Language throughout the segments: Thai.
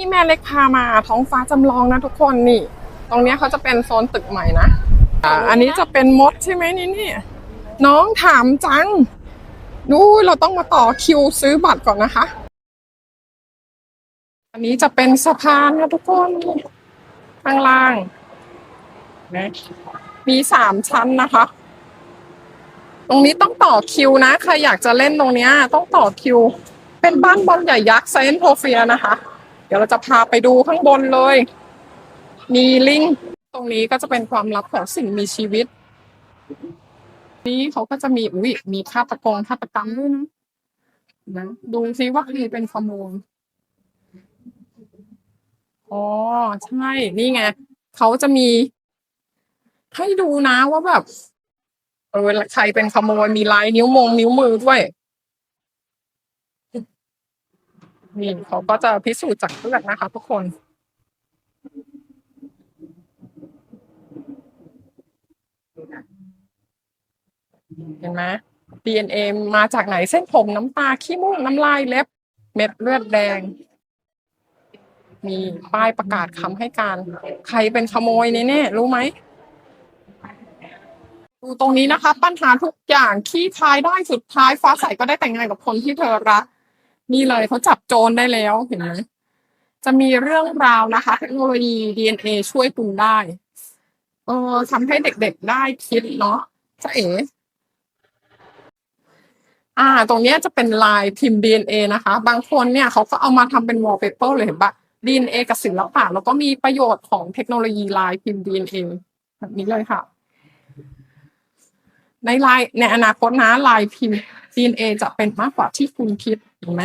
ที่แม่เล็กพามาท้องฟ้าจำลองนะทุกคนนี่ ตรงเนี้ยเขาจะเป็นโซนตึกใหม่นะอ่าอันนี้จะเป็นมดใช่ไหมนี่นี่น้องถามจังดูเราต้องมาต่อคิวซื้อบัตรก่อนนะคะ อันนี้จะเป็นสะพานนะทุกคนข้างล่างนะมีสามชั้นนะคะ ตรงนี้ต้องต่อคิวนะ ใครอยากจะเล่นตรงเนี้ยต้องต่อคิว เป็นบ้านบอลใหญ่ยักษ์ไซเอนโทเฟียนะคะเดี๋ยวเราจะพาไปดูข้างบนเลย มีลิงตรงนี้ก็จะเป็นความลับของสิ่งมีชีวิต นี่เขาก็จะมีอุ้ยมีฆาตกรฆาตกรรมด้วยนนะดูซิว่าใครเป็นขโมยอ๋อใช่นี่ไงเขาจะมี ให้ดูนะว่าแบบเออใครเป็นขโมยมีลายนิ้วมงนิ้วมือด้วย นี่เขาก็จะพิสูจน์จากเลือดนะคะทุกคนเห็นไหม DNA มาจากไหนเส้นผมน้ำตาขี้มูกน้ำลายเล็บ เม็ดเลือดแดง มีป้ายประกาศคำให้การ ใครเป็นขโมยนี่น่รู้ไหมดูตรงนี้นะคะ ปัญหาทุกอย่างขี้คายได้สุดท้ายฟ้าใสก็ได้แต่งงานกับคนที่เธอรัก นี่เลยเขาจับโจรได้แล้วเห็นไหมจะมีเรื่องราวนะคะ เทคโนโลยี DNA ช่วยคุณได้ เออทำให้เด็กๆได้คิดเนาะจะเอ๋อ่า ตรงนี้จะเป็นลายพิมพ์ DNA นะคะ บางคนเนี่ยเขาก็เอามาทำเป็น wallpaper เลยเห็นปะ DNA กับศิลปะแล้วก็มีประโยชน์ของเทคโนโลยีลายพิมพ์ DNA แบบนี้เลยค่ะ ในลายในอนาคตนะลายพิมพ์ DNA จะเป็นมากกว่าที่คุณคิด เห็นไหม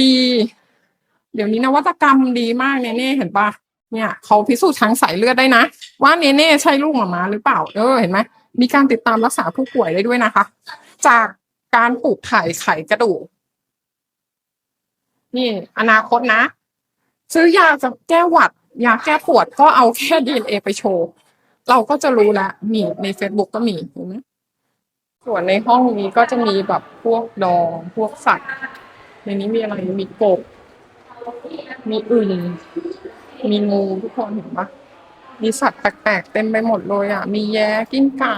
ดี เดี๋ยวนี้นวัตกรรมดีมากเนเน่เห็นปะเนี่ยเขาพิสูจน์ทางสายเลือดได้นะ ว่าเนเน่ใช่ลูกหมามาหรือเปล่า เออเห็นไหมมีการติดตามรักษาผู้ป่วยได้ด้วยนะคะ จากการปลูกถ่ายไขกระดูกนี่ อนาคตนะ ซื้อยาจะแก้หวัดยาแก้ปวดก็เอาแค่ DNA ไปโชว์ เราก็จะรู้แล้วมีใน Facebook ก็มีเห็นไหมส่วนในห้องนี้ก็จะมีแบบพวกดองพวกสัตว์ ในนี้มีอะไรมีกบ มีอึ่งมีงูทุกคนเห็นปะมีสัตว์แปลกๆเต็มไปหมดเลยอะ มีแย้กิ้งก่า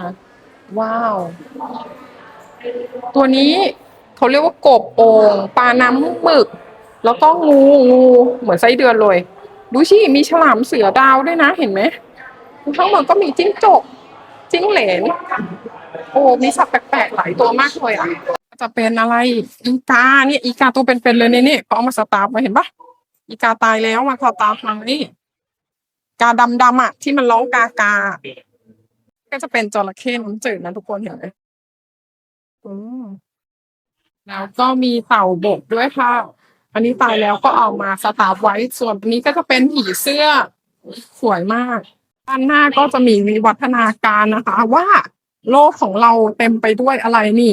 ว้าว ตัวนี้เขาเรียกว่ากบโอ่งปลาน้ำหมึก แล้วก็งูงูเหมือนไส้เดือนเลย ดูชิมีฉลามเสือดาวด้วยนะเห็นไหมข้างบนก็มีจิ้งจกจิ้งเหลน โอ้มีสัตว์แปลกๆหลายตัวมากเลยอะ จะเป็นอะไร อีกาเนี่ยอีกาตัวเป็นๆเลยเนี่นี่เขาเอามาสตาร์ฟไว้เห็นปะอีกาตายแล้วมาสตาร์ฟมานี่กาดำๆอะที่มันร้องกากา ก็จะเป็นจระเข้น้ำจืดนะทุกคนเห็นไหมอืมแล้วก็มีเต่าบกด้วยค่ะ อันนี้ตายแล้วก็เอามาสตาร์ฟไว้ ส่วนนี้ก็จะเป็นผีเสื้อ สวยมาก ด้านหน้าก็จะมีวิวัฒนาการนะคะ ว่าโลกของเราเต็มไปด้วยอะไรนี่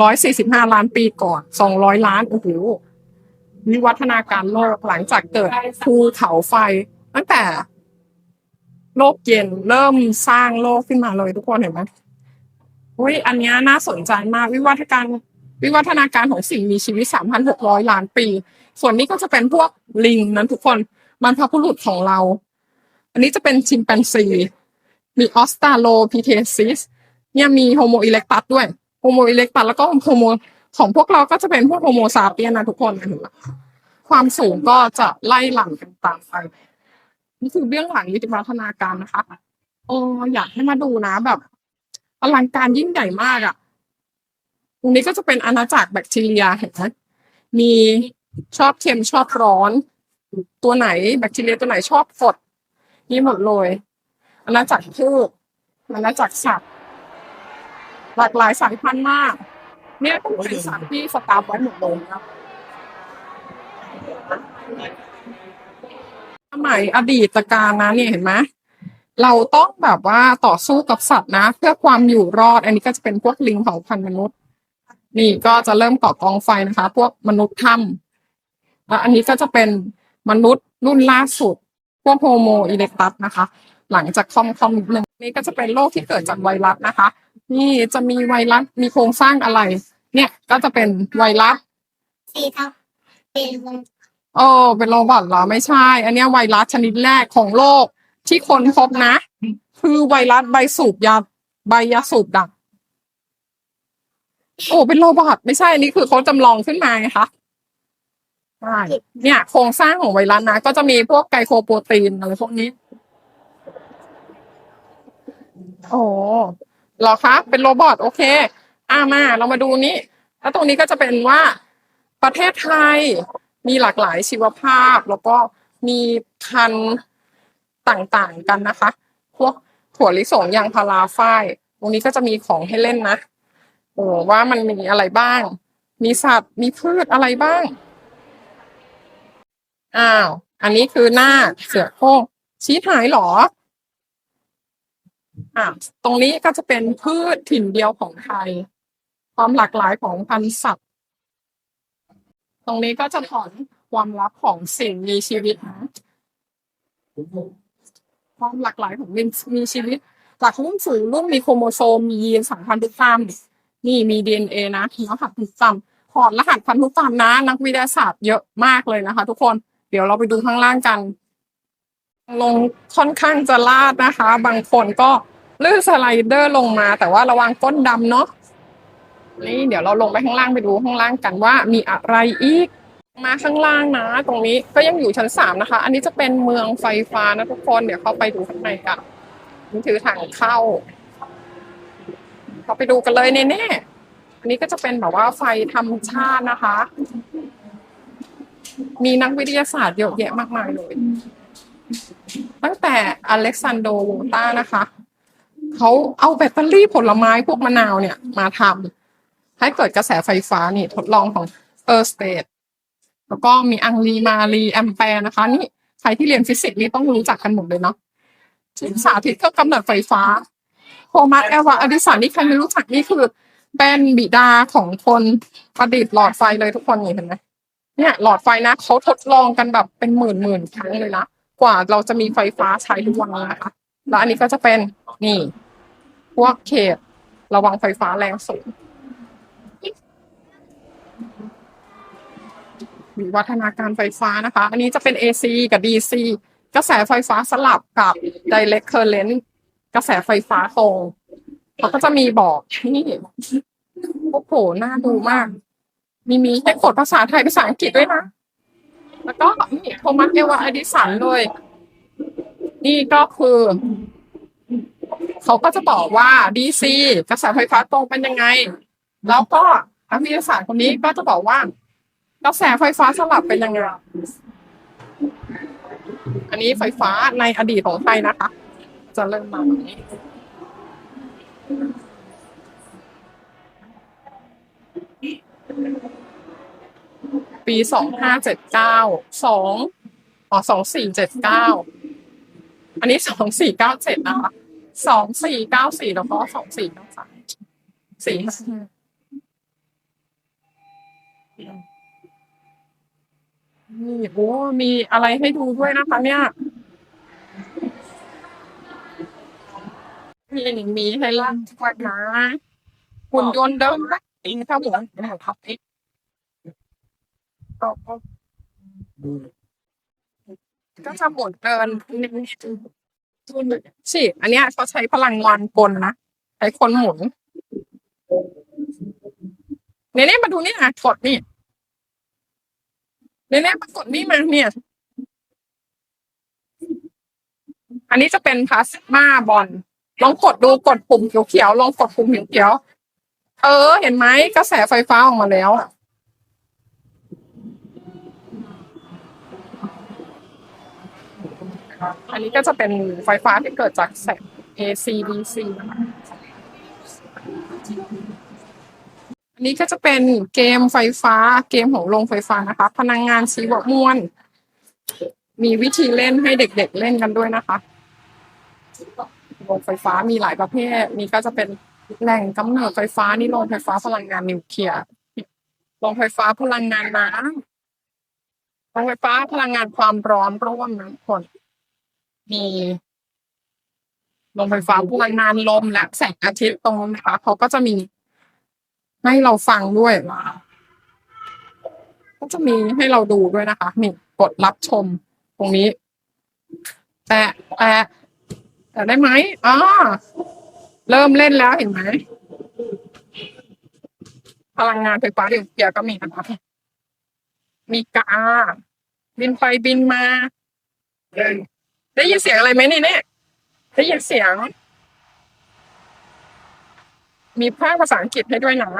ร้อยสี่สิบห้าล้านปีก่อนสองร้อยล้านโอ้โหวิวัฒนาการโลกหลังจากเกิดภูเขาไฟ ตั้งแต่ โลกเย็นเริ่มสร้างโลกขึ้นมาเลยทุกคนเห็นไหมอุ้ยอันนี้น่าสนใจมากวิวัฒนาการวิวัฒนาการของสิ่งมีชีวิต 3,600 ล้านปี ส่วนนี้ก็จะเป็นพวกลิงนั้นทุกคนมันพบุรุษของเรา อันนี้จะเป็นชิมแปนซี มีออสตาโลพีเทซิส เนี่ยมีโฮโมอิเล็กตัสด้วย โมอิเล็กตัสแล้วก็โฮโมของพวกเราก็จะเป็นพวกโฮโมซาเปียนนะทุกคนเห็นไหมความสูงก็จะไล่หลังกันตามไปนี่คือเบื้องหลังวิวัฒนาการนะคะโอ้อยากให้มาดูนะแบบอลังการยิ่งใหญ่มากอะ่ะ ตรงนี้ก็จะเป็นอาณาจักรแบคทีเรียเห็นไหมมีชอบเค็มชอบร้อน ตัวไหนแบคทีเรียตัวไหนชอบฝดนี่หมดเลยอาณาจักรพืชอาณาจักรสัตว์ หลากหลายสายพันธุ์มาก เนี่ยเป็นสัตว์ที่สตาร์ฟไว้หมดเลยครับสมัยอดีตการนะเนี่ยเห็นไหมเราต้องแบบว่าต่อสู้กับสัตว์นะ เพื่อความอยู่รอด อันนี้ก็จะเป็นพวกลิงเผ่าพันธุ์มนุษย์ นี่ก็จะเริ่มก่อกองไฟนะคะ พวกมนุษย์ถ้ำแล้วอันนี้ก็จะเป็นมนุษย์รุ่นล่าสุด พวกโฮโมอิเล็กตัสนะคะ หลังจากคอมคอมหนึ่งนี่ก็จะเป็นโรคที่เกิดจากไวรัสนะคะ นี่จะมีไวรัสมีโครงสร้างอะไร เนี่ยก็จะเป็นไวรัสสี่ครับเป็นวงเออเป็นโรบอทเหรอไม่ใช่ อันเนี้ยไวรัสชนิดแรกของโลกที่คนพบนะ คือไวรัสใบสูบยาใบยาสูบดัก โอ้เป็นโรบอทไม่ใช่อันนี้คือเขาจำลองขึ้นมาไงคะใช่เนี่ยโครงสร้างของไวรัสนะ ก็จะมีพวกไกลโคโปรตีนอะไรพวกนี้ โอ้เหรอคะ เป็นโรบอทโอเค อ่ามาเรามาดูนี้ แล้วตรงนี้ก็จะเป็นว่าประเทศไทยมีหลากหลายชีวภาพ แล้วก็มีพันธุ์ต่างๆกันนะคะ พวกถั่วลิสงยางพาราฝ้ายตรงนี้ก็จะมีของให้เล่นนะโอ้ว่ามันมีอะไรบ้าง มีสัตว์ มีพืชอะไรบ้าง อ้าว อันนี้คือหน้าเสือโคร่งชี้หายหรอ อ่าตรงนี้ก็จะเป็นพืชถิ่นเดียวของไทย ความหลากหลายของพันธุ์สัตว์ ตรงนี้ก็จะถอนความลับของสิ่งมีชีวิตนะความหลากหลายของมีมีชีวิต จากรุ่นสู่รุ่นมีโครโมโซมมียีนสัมพันธุกรรมนี่มีดีเอ็นเอนะรหัสพันธุกรรมถอดรหัสพันธุกรรมนะ นักวิทยาศาสตร์เยอะมากเลยนะคะ ทุกคนเดี๋ยวเราไปดูข้างล่างกัน ลงค่อนข้างจะลาดนะคะ บางคนก็ ลื่นสไลเดอร์ลงมา แต่ว่าระวังก้นดำเนาะนี่เดี๋ยวเราลงไปข้างล่างไปดูข้างล่างกันว่ามีอะไรอีก มาข้างล่างนะ ตรงนี้ก็ยังอยู่ชั้นสามนะคะ อันนี้จะเป็นเมืองไฟฟ้านะทุกคนเดี๋ยวเข้าไปดูข้างในกันนี่คือทางเข้าเราไปดูกันเลยเน่ๆอันนี้ก็จะเป็นแบบว่าไฟธรรมชาตินะคะ มีนักวิทยาศาสตร์เยอะแยะมากมายเลย ตั้งแต่อเล็กซานโดโวตานะคะ เขาเอาแบตเตอรี่ผลไม้พวกมะนาวเนี่ยมาทำให้เกิดกระแสไฟฟ้านี่ทดลองของเออร์สเตดแล้วก็มีอังรีมารีแอมแปร์นะคะ นี่ใครที่เรียนฟิสิกส์นี่ต้องรู้จักกันหมดเลยเนาะที่สาธิตเครื่องกำเนิดไฟฟ้าโทมัสแอลวาอดิสันนี่ใครไม่รู้จักนี่คือเป็นบิดาของคนประดิษฐ์หลอดไฟเลยทุกคนนี่เห็นไหมเนี่ย หลอดไฟนะเขาทดลองกันแบบเป็นหมื่นหมื่นครั้งเลยนะกว่าเราจะมีไฟฟ้าใช้ทุกวันนะคะแล้วอันนี้ก็จะเป็นนี่ พวกเขตระวังไฟฟ้าแรงสูงวิวัฒนาการไฟฟ้านะคะ อันนี้จะเป็น AC กับ DC กระแสไฟฟ้าสลับกับ direct current กระแสไฟฟ้าตรงเขาก็จะมีบอกนี่โอ้โหน่าดูมาก มีมีให้กดภาษาไทยภาษาอังกฤษด้วยนะ แล้วก็นี่โทมัสเอวาอดิสันด้วยนี่ก็คือ เขาก็จะบอกว่า DC กระแสไฟฟ้าตรงเป็นยังไง แล้วก็นักวิทยาศาสตร์คนนี้ก็จะบอกว่า กระแสไฟฟ้าสลับเป็นยังไง อันนี้ไฟฟ้าในอดีตของไทยนะคะ จะเริ่มมาแบบนี้ปีสองห้าเจ็ดเก้าสองอ๋อสองสี่เจ็ดเก้าอันนี้สองสี่เก้าเจ็ดนะคะ สองสี่เก้าสี่แล้วก็สองสี่เก้าสามสี่นี่โอ้มีอะไรให้ดูด้วยนะคะเนี่ยมีมีให้ล่างกว่านะหุ่นยนต์เดิมนะอีกครับผมครับอีกก็ก็ก็จะหมุนเดินนิดนึง ๆสิอันเนี้ยเขาใช้พลังงานกลนะใช้คนหมุนเนเนี่มาดูนี่นะกดนี่เนเนี่มากดนี่มาเนี่ย อันนี้จะเป็นพลาสมาบอลลองกดดูกดปุ่มเขียวๆลองกดปุ่มเขียวๆเออ เห็นไหมกระแสไฟฟ้าออกมาแล้วอั อันนี้ก็จะเป็นไฟฟ้าที่เกิดจากแสง AC DC นะคะอันนี้ก็จะเป็นเกมไฟฟ้าเกมของโรงไฟฟ้านะคะ พลังงานชีวมวล มีวิธีเล่นให้เด็กๆเล่นกันด้วยนะคะโรงไฟฟ้ามีหลายประเภท นี่ก็จะเป็นแหล่งกำเนิดไฟฟ้านี่โรงไฟฟ้าพลังงานนิวเคลียร์โรงไฟฟ้าพลังงานน้ำโรงไฟฟ้าพลังงานความร้อนร่วมนะทุกคน มีโรงไฟฟ้าพลังงานลมและแสงอาทิตย์ตรงนั้นนะคะเขาก็จะมี ให้เราฟังด้วยก็จะมีให้เราดูด้วยนะคะนี่กดรับชมตรงนี้ แตะแตะแตะได้ไหมอ่าเริ่มเล่นแล้วเห็นไหมพลังงานไฟฟ้าเดียวเกียก็มีนะคะมีกาบินไปบินมา ได้ยินเสียงอะไรไหมนี่เนี่ยได้ยินเสียง มีภาคภาษาอังกฤษให้ด้วยนะ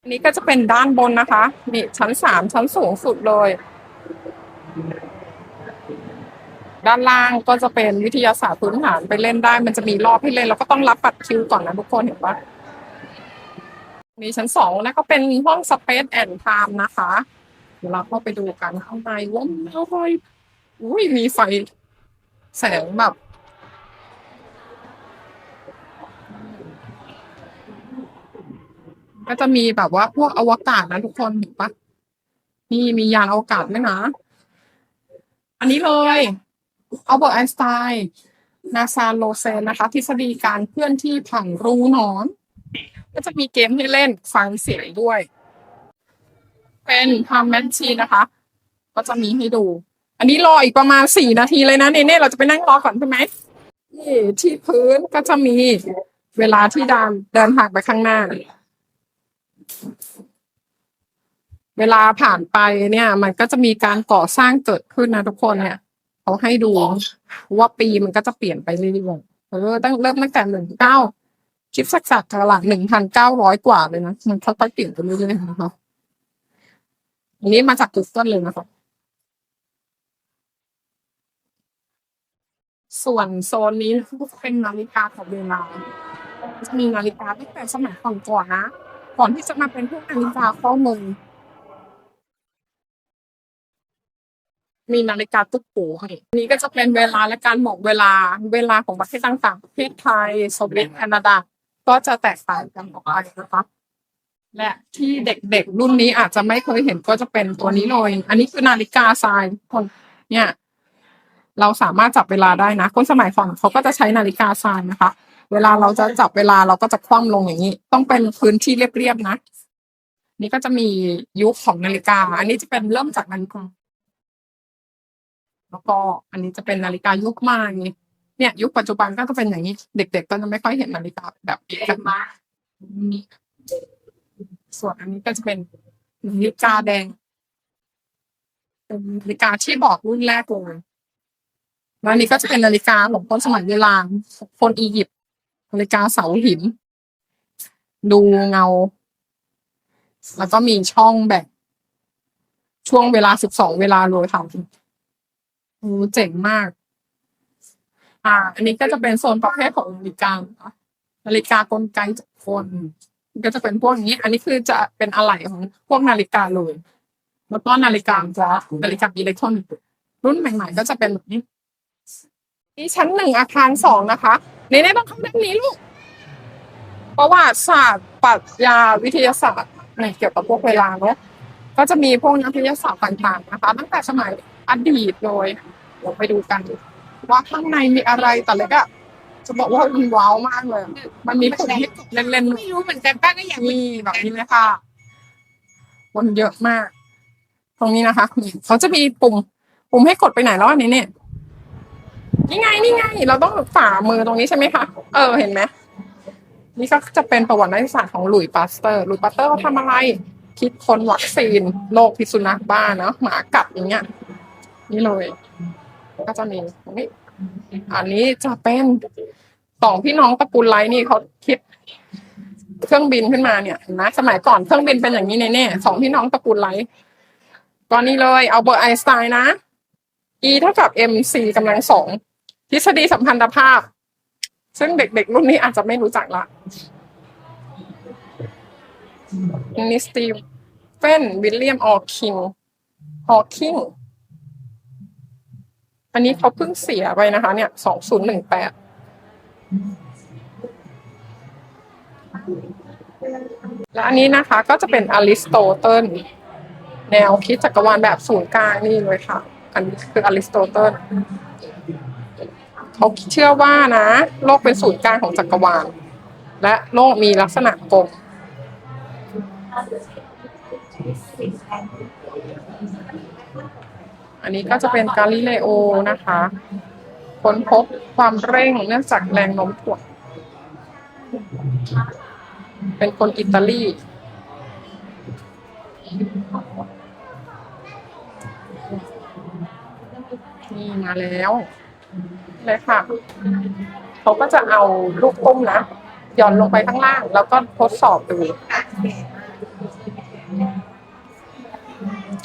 อันนี้ก็จะเป็นด้านบนนะคะ นี่ชั้นสามชั้นสูงสุดเลย ด้านล่างก็จะเป็นวิทยาศาสตร์พื้นฐานไปเล่นได้ มันจะมีรอบให้เล่น แล้วก็ต้องรับบัตรคิวก่อนนะทุกคนเห็นปะมีชั้นสองแล้วก็เป็นห้อง Space and Time นะคะ เดี๋ยวเราเข้าไปดูกันข้างในว้าวเลย อุ้ยมีไฟ แสงแบบ ก็จะมีแบบว่าพวกอวกาศนะทุกคนเห็นปะนี่มียานอวกาศด้วยนะ อันนี้เลยอัลเบิร์ตไอน์สไตน์นาซาโลเซนนะคะ ทฤษฎีการเคลื่อนที่ผังรูนอน ก็จะมีเกมให้เล่นฟังเสียงด้วย เป็นทำแมชชีนะคะ ก็จะมีให้ดู อันนี้รออีกประมาณสี่นาทีเลยนะเนเน่เราจะไปนั่งรอก่อนใช่ไหมนี่ที่พื้นก็จะมีเวลาที่ดามเดินทางไปข้างหน้า เวลาผ่านไปเนี่ย มันก็จะมีการก่อสร้างเกิดขึ้นนะทุกคนเนี่ยเขาให้ดูว่าปีมันก็จะเปลี่ยนไปเรื่อยๆเออตั้งเริ่มตั้งแต่หนึ่งเก้าคลิปสักสักหลังหนึ่งพันเก้าร้อยกว่าเลยนะ มันค่อยๆเปลี่ยนไปเรื่อยๆนะคะอันนี้มาจาก Google เลยนะคะ ส่วนโซนนี้เป็นนาฬิกากับเวลาจะมีนาฬิกาตั้งแต่สมัยก่อนก่อนนะ ก่อนที่จะมาเป็นพวกนาฬิกาข้อมือมีนาฬิกาตุ๊กปูให้นนี้ก็จะเป็นเวลาและการบอกเวลาเวลาของประเทศต่างๆประเทศไทยสวีเดนแคนาดา ก็จะแตกต่างกันออกไปนะคะและที่เด็กๆรุ่นนี้อาจจะไม่เคยเห็นก็จะเป็นตัวนี้เลย อันนี้คือนาฬิกาทรายคนเนี่ย เราสามารถจับเวลาได้นะ คนสมัยก่อนเขาก็จะใช้นาฬิกาทรายนะคะ เวลาเราจะจับเวลาเราก็จะคว่ำลงอย่างนี้ ต้องเป็นพื้นที่เรียบๆนะ นี่ก็จะมียุคของนาฬิกา อันนี้จะเป็นเริ่มจากนาฬิกาแล้วก็อันนี้จะเป็นนาฬิกายุคใหม่เนี่ย ยุคปัจจุบันก็จะเป็นอย่างนี้เด็ก ๆ ก็จะไม่ค่อยเห็นนาฬิกาแบบนี้กันมากส่วนอันนี้ก็จะเป็นนาฬิกาแดง เป็นนาฬิกาที่บอกรุ่นแรกเลย แล้วอันนี้ก็จะเป็นนาฬิกาของคนสมัยโบราณคนอียิปต์นาฬิกาเสาหิน ดูเงา แล้วก็มีช่องแบ่งช่วงเวลาสิบสองเวลาเลยค่ะโอ้เจ๋งมาก อ่า อันนี้ก็จะเป็นโซนประเภทของนาฬิกานาฬิกากลไกจักรกลก็จะเป็นพวกนี้ อันนี้คือจะเป็นอะไหล่ของพวกนาฬิกาเลย แล้วก็นาฬิกาจะนาฬิกาอิเล็กทรอนิกส์รุ่นใหม่ๆก็จะเป็นแบบนี้ นี่ชั้นหนึ่งอาคารสองนะคะในในต้องเข้าด้านนี้ลูก ประวัติศาสตร์ปรัชญาวิทยาศาสตร์เนี่ยเกี่ยวกับพวกเวลาเนาะก็จะมีพวกนักวิทยาศาสตร์ต่างๆนะคะ ตั้งแต่สมัยอดีตเลยเดี๋ยวไปดูกัน ว่าข้างในมีอะไรแต่เล็กอะจะบอกว่ามันว้าวมากเลย มันมีปุ่มให้กดเล่นๆไม่รู้เหมือนกันป้าก็อยากมีแบบนี้เลยค่ะคนเยอะมาก ตรงนี้นะคะเขาจะมีปุ่ม ปุ่มให้กดไปไหนแล้วอันนี้เนี่ย นี่ไงนี่ไง เราต้องฝ่ามือตรงนี้ใช่ไหมคะ เออเห็นไหมนี่ก็จะเป็นประวัติศาสตร์ของหลุยปาสเตอร์หลุยปาสเตอร์เขาทำอะไร คิดค้นวัคซีนโรคพิษสุนัขบ้าเนาะหมากัดอย่างเงี้ย นี่เลย ก็จะมีนี้อันนี้จะเป็นสองพี่น้องตระกูลไลท์นี่เขาคิดเครื่องบินขึ้นมาเนี่ยนไหมสมัยก่อนเครื่องบินเป็นอย่างนี้แน่ๆสองพี่น้องตระกูลไลท์ตอนนี้เลยเอาเบอร์ไอสไตน์นะ E เท่ากับ mc กำลังสอง ทฤษฎีสัมพันธภาพ ซึ่งเด็กๆรุ่นนี้อาจจะไม่รู้จักละนนี้สตีเฟนวิลเลียมออคิงฮอคิงอันนี้เขาเพิ่งเสียไปนะคะ เนี่ยสองศูนย์หนึ่งแปดและอันนี้นะคะก็จะเป็นอริสโตเติลแนวคิดจักรวาลแบบศูนย์กลางนี่เลยค่ะ อันนี้คืออริสโตเติล เขาเชื่อว่านะ โลกเป็นศูนย์กลางของจักรวาล และโลกมีลักษณะกลมอันนี้ก็จะเป็นกาลิเลโอนะคะ ค้นพบความเร่งเนื่องจากแรงโน้มถ่วง เป็นคนอิตาลี นี่มาแล้ว เลยค่ะ เขาก็จะเอาลูกตุ้มนะหย่อนลงไปข้างล่าง แล้วก็ทดสอบดู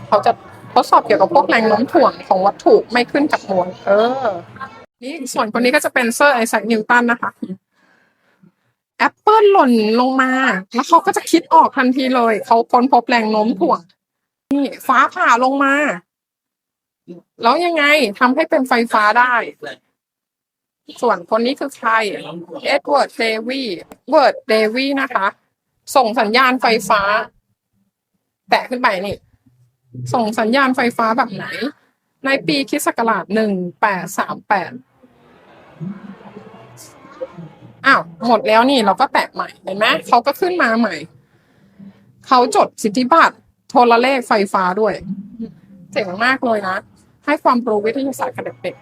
เขาจะทดสอบเกี่ยวกับพวกแรงโน้มถ่วงของวัตถุไม่ขึ้นกับมวลเออ นี่ส่วนคนนี้ก็จะเป็นเซอร์ไอแซคนิวตันนะคะแอปเปิลหล่นลงมา แล้วเขาก็จะคิดออกทันทีเลย เขาค้นพบแรงโน้มถ่วง นี่ฟ้าผ่าลงมา แล้วยังไงทำให้เป็นไฟฟ้าได้ ส่วนคนนี้คือใคร เอ็ดเวิร์ดเดวีเวิร์ดเดวีนะคะ ส่งสัญญาณไฟฟ้า แตะขึ้นไปนี่ ส่งสัญญาณไฟฟ้าแบบไหน ในปีคิศักราชหนึ่งแปดสามแปดอ้าวหมดแล้วนี่เราก็แตะใหม่เห็นไหมเขาก็ขึ้นมาใหม่ เขาจดสิทธิบัตรโทรเลขไฟฟ้าด้วย เจ๋งมากเลยนะ ให้ความรู้วิทยาศาสตร์กับเด็ก